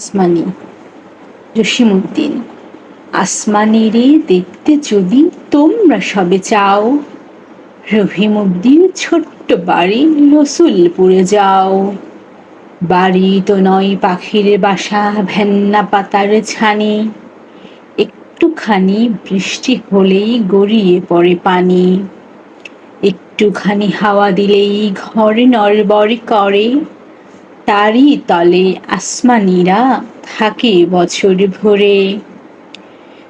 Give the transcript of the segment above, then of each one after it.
আসমানি জসিমুদ্দিন আসমানি রে দেখতে যদি তোমরা সবে চাও রহিমুদ্দিন ছোট্ট বাড়ি রসুলপুরে যাও। বাড়ি তো নয় পাখির বাসা, ভেন্না পাতার ছানি। একটুখানি বৃষ্টি হলেই গড়িয়ে পড়ে পানি। একটুখানি হাওয়া দিলেই ঘর নড়বড় করে। তারই তলে আসমানিরা থাকে বছর ভরে।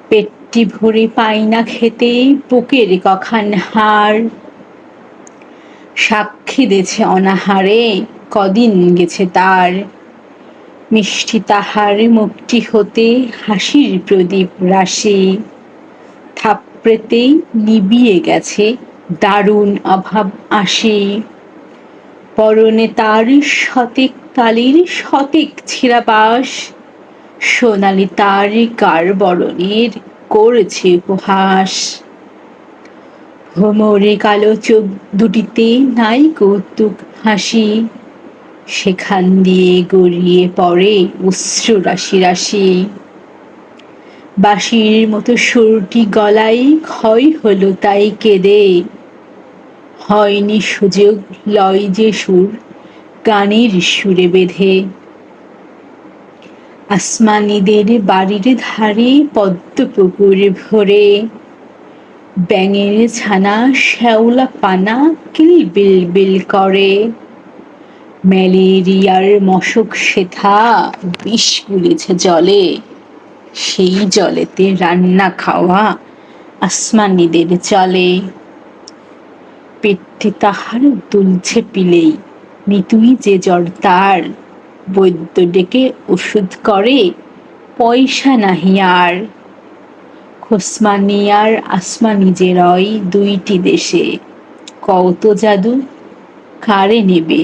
পেটটি ভরে পাই না খেতে, বুকের কখান হাড়। সাক্ষী দেছে অনাহারে, কদিন গেছে তার। মিষ্টি তাহার মুখটি হতে হাসির প্রদীপ রাশি। থাপড়েতেই নিবিয়ে গেছে দারুণ অভাব আসে। পরনে তার শতেক কালির শতেক ছিড়াবাস, সোনালি তার কার বরণের করেছে উপহাস। ভোমরে কালো চোখ দুটিতে নাই কৌতুক হাসি, সেখান দিয়ে গড়িয়ে পড়ে অশ্রু রাশি রাশি। বাঁশির মতো সুরটি গলায় ক্ষয় হলো তাই কেঁদে। হয়নি সুযোগ লয় যে সুর গানের সুরে বেঁধে। আসমানিদের বাড়ির ধারে পদ্ম পুকুর ভরে। ব্যাঙের ছানা শ্যাওলা পানা কিল বিল বিল করে। ম্যালেরিয়ার মশক শেথা বিষ গুলেছে জলে। সেই জলেতে রান্না খাওয়া আসমানিদের চলে। পেটে তাহার দুলছে পিলেই নিতুই যে জ্বর তার। বৈদ্য ডেকে ওষুধ করে, পয়সা নাহি আর। খোসমানিয়ার আর আসমানি যে রয় দুইটি দেশে। কত জাদু, কারে নেবে?